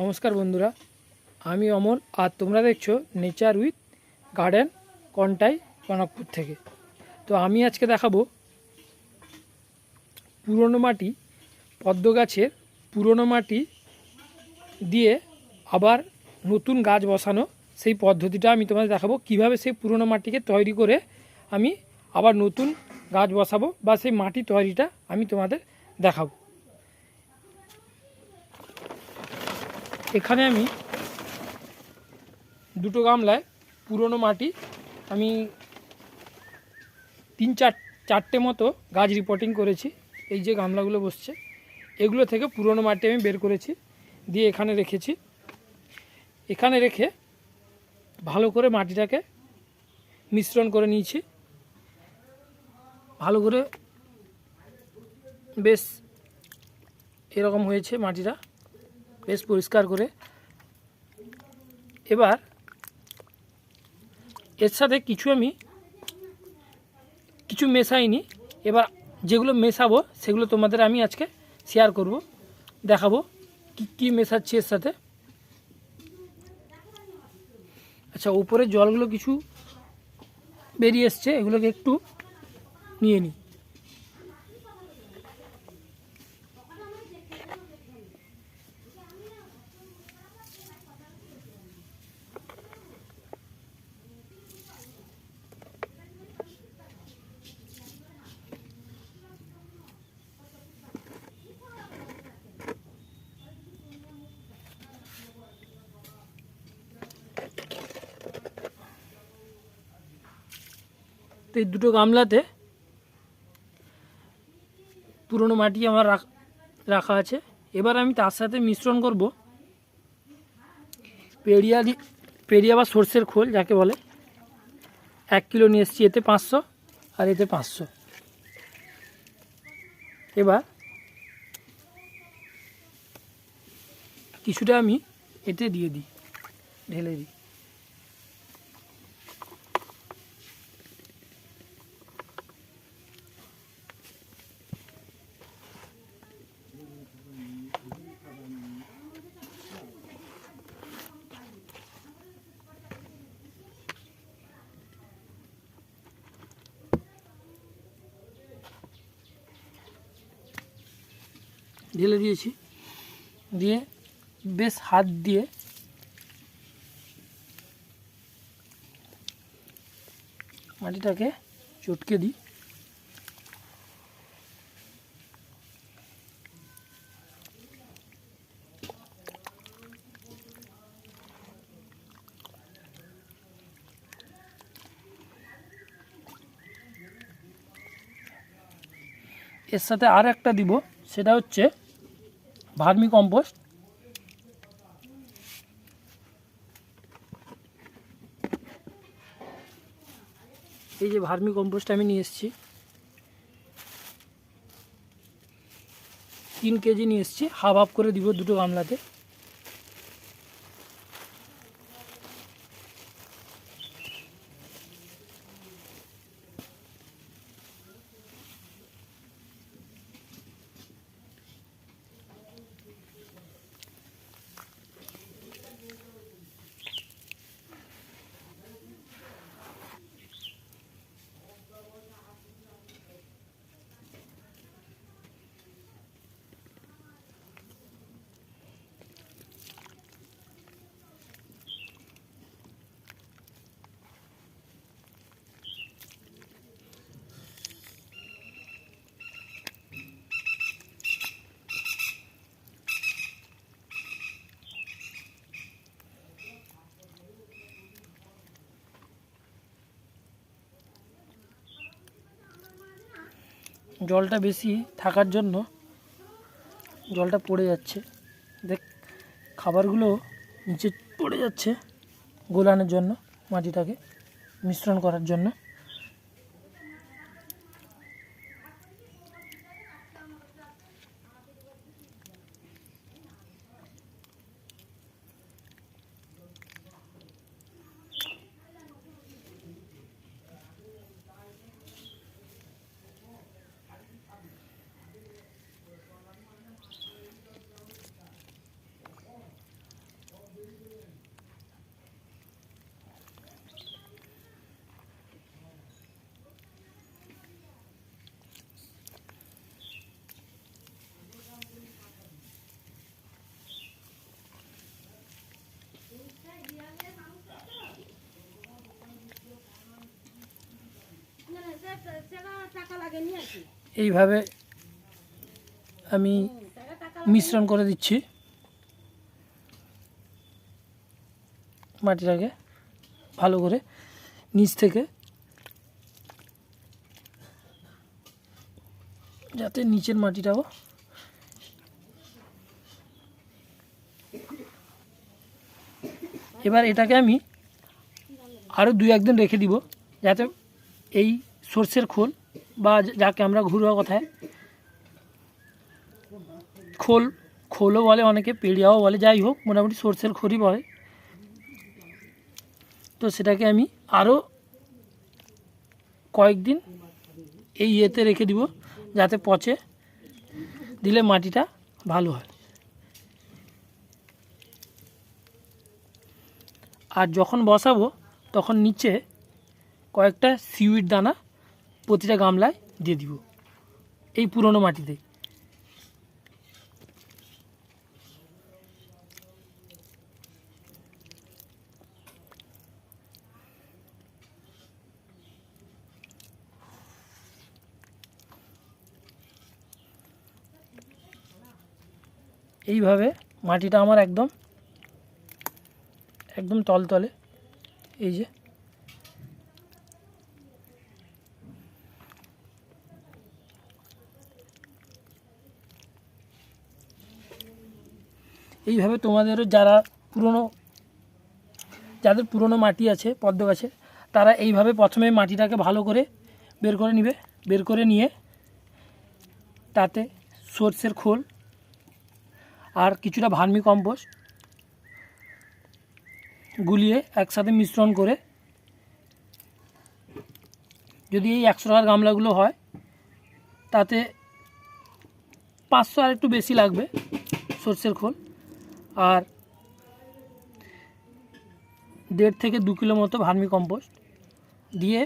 নমস্কার বন্ধুরা, আমি অমল আর তোমরা দেখছ nature with garden Contai Kanakpur থেকে। তো আমি আজকে দেখাবো পুরনো মাটি, পদ্ম গাছের পুরনো মাটি দিয়ে আবার নতুন গাছ বসানো। সেই পদ্ধতিটা আমি তোমাদের দেখাবো, কীভাবে সেই পুরনো মাটিকে তৈরি করে আমি আবার নতুন গাছ বসাবো বা সেই মাটি তৈরিটা আমি তোমাদের দেখাবো। এখানে আমি দুটো গামলায় পুরনো মাটি, আমি তিন চার, চারটে মতো গাছ রিপোর্টিং করেছি, এই যে গামলাগুলো বসছে। এগুলো থেকে পুরনো মাটি আমি বের করেছি, দিয়ে এখানে রেখেছি। এখানে রেখে ভালো করে মাটিটাকে মিশ্রণ করে নিয়েছি। ভালো করে বেশ এরকম হয়েছে মাটিটা। বেশ পরিষ্কার করে। এবার এর সাথে কিছু আমি কিছু মেশাইনি। এবার যেগুলো মেশাবো, সেগুলো তোমাদের আমি আজকে শেয়ার করব, দেখাবো কী কী মেশাচ্ছি এর সাথে। আচ্ছা উপরে জলগুলো কিছু বেরিয়ে এসছে, এগুলোকে একটু নিয়ে নিই তো এই দুটো গামলাতে পুরনো মাটি আমার রাখ- আছে। এবার আমি তার সাথে মিশ্রণ করব। পেরিয়া পেরিয়া বা সর্ষের খোল, যাকে বলে। এক কিলো নিয়ে এসেছি, এতে পাঁচশো আর এতে পাঁচশো। এবার কিছুটা আমি এতে দিয়ে দিই, ঢেলে দিই। ঢেলে দিয়েছি। দিয়ে বেশ হাত দিয়ে মাটিটাকে চটকে দিই। এর সাথে আর একটা দিব, সেটা হচ্ছে ভার্মি কম্পোস্ট। এই যে ভার্মি কম্পোস্ট আমি নিয়ে এসেছি। তিন কেজি নিয়ে এসেছি। হাফ হাফ করে দিব দুটো গামলাতে। জলটা বেশি থাকার জন্য জলটা পড়ে যাচ্ছে। দেখ, খাবারগুলো নিচে পড়ে যাচ্ছে গোলানোর জন্য, মাটিটাকে মিশ্রণ করার জন্য। এইভাবে আমি মিশ্রণ করে দিচ্ছি মাটিটাকে ভালো করে নিচ থেকে, যাতে নিচের মাটিটাও এবার এটাকে আমি আরও দুই একদিন রেখে দিব, যাতে এই সর্ষের খোল বা যাকে আমরা ঘুরোয়া কথায় খোল, খোলও বলে অনেকে, পেড়িয়াও বলে, যাই হোক, মোটামুটি সর্ষের খড়ি বলে। তো সেটাকে আমি আরও কয়েকদিন এই ইয়েতে রেখে দিব, যাতে পচে দিলে মাটিটা ভালো হয়। আর যখন বসাবো, তখন নিচে কয়েকটা সিউইড দানা প্রতিটা গামলায় দিয়ে দিব এই পুরনো মাটিতে। এইভাবে মাটিটা আমার একদম একদম তলতলে, এই যে। এইভাবে তোমাদেরও যারা পুরনো, যাদের পুরনো মাটি আছে, পদ্ম গাছে, তারা এইভাবে প্রথমে মাটিটাকে ভালো করে বের করে নিবে, বের করে নিয়ে তাতে সর্ষের খোল আর কিছুটা ভার্মি কম্পোস্ট গুলিয়ে একসাথে মিশ্রণ করে যদি এই একশো টাকার গামলাগুলো হয়, তাতে পাঁচশো আর একটু বেশি লাগবে সর্ষের খোল। আর দেড় থেকে দু কিলো মতো ভার্মি কম্পোস্ট দিয়ে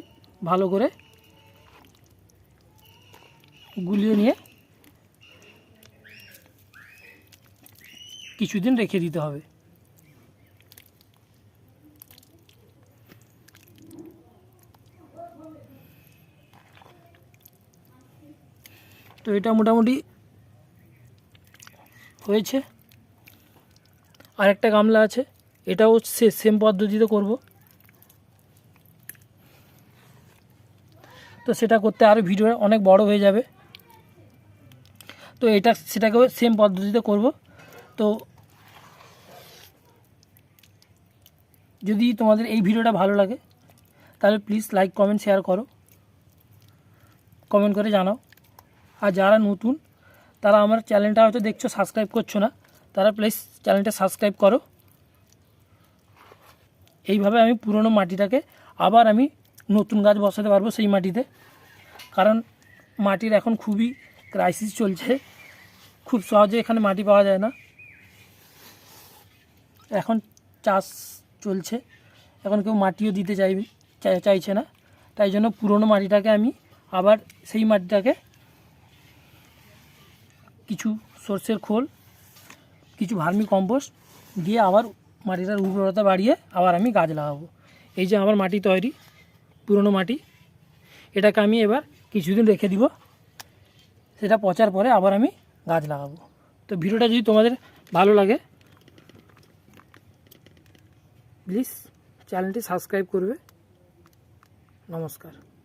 ভালো করে গুলিয়ে নিয়ে কিছুদিন রেখে দিতে হবে। তো এটা মোটামুটি হয়েছে। আরেকটা গামলা আছে, এটাও সে সেম পদ্ধতিতে করব। তো সেটা করতে আরও ভিডিও অনেক বড় হয়ে যাবে। তো এটা, সেটাকেও সেম পদ্ধতিতে করব। তো যদি তোমাদের এই ভিডিওটা ভালো লাগে, তাহলে প্লিজ লাইক কমেন্ট শেয়ার করো। কমেন্ট করে জানাও। আর যারা নতুন, তারা আমার চ্যানেলটা হয়তো দেখছ সাবস্ক্রাইব করছ না তারা প্লিজ চ্যানেলটা সাবস্ক্রাইব করো। এইভাবে আমি পুরনো মাটিটাকে আবার আমি নতুন গাছ বসাতে পারব সেই মাটিতে। কারণ মাটির এখন খুবই ক্রাইসিস চলছে। খুব সহজে এখানে মাটি পাওয়া যায় না। এখন চাষ চলছে। এখন কেউ মাটিও দিতে চাইবে, চাই- চাইছে না। তাই জন্য পুরনো মাটিটাকে আমি আবার সেই মাটিটাকে কিছু সর্ষের খোল কিছু ভার্মি কম্পোস্ট দিয়ে আবার মাটিটার উর্বরতা বাড়িয়ে আবার আমি গাছ লাগাবো। এই যে আমার মাটি তৈরি, পুরনো মাটি, এটাকে আমি এবার কিছুদিন রেখে দিব। সেটা পচার পরে আবার আমি গাছ লাগাবো। তো ভিডিওটা যদি তোমাদের ভালো লাগে প্লিজ চ্যানেলটি সাবস্ক্রাইব করবে। নমস্কার।